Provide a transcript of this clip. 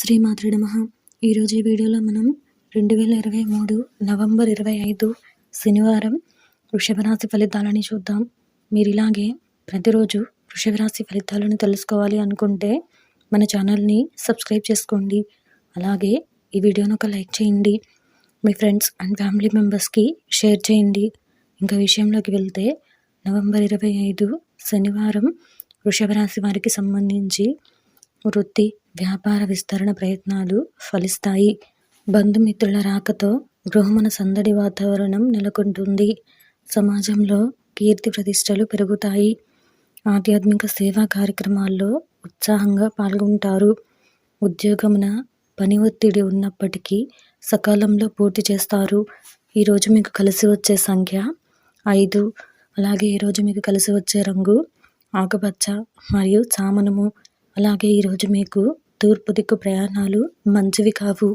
శ్రీమాతృ నమ. ఈరోజు ఈ వీడియోలో మనం రెండు వేల ఇరవై మూడు నవంబర్ ఇరవై ఐదు శనివారం వృషభరాశి ఫలితాలని చూద్దాం. మీరు ఇలాగే ప్రతిరోజు వృషభరాశి ఫలితాలను తెలుసుకోవాలి అనుకుంటే మన ఛానల్ని సబ్స్క్రైబ్ చేసుకోండి. అలాగే ఈ వీడియోను ఒక లైక్ చేయండి. మీ ఫ్రెండ్స్ అండ్ ఫ్యామిలీ మెంబర్స్కి షేర్ చేయండి. ఇంకా విషయంలోకి వెళ్తే నవంబర్ ఇరవై ఐదు శనివారం వృషభరాశి వారికి సంబంధించి వృత్తి వ్యాపార విస్తరణ ప్రయత్నాలు ఫలిస్తాయి. బంధుమిత్రుల రాకతో గృహమున సందడి వాతావరణం నెలకొంటుంది. సమాజంలో కీర్తి ప్రతిష్టలు పెరుగుతాయి. ఆధ్యాత్మిక సేవా కార్యక్రమాల్లో ఉత్సాహంగా పాల్గొంటారు. ఉద్యోగమున పని ఒత్తిడి ఉన్నప్పటికీ సకాలంలో పూర్తి చేస్తారు. ఈరోజు మీకు కలిసి వచ్చే సంఖ్య ఐదు. అలాగే ఈరోజు మీకు కలిసి వచ్చే రంగు ఆకుపచ్చ మరియు చామనము అలాగే ఈరోజు మీకు తూర్పు దిక్కు ప్రయాణాలు మంచివి కావు.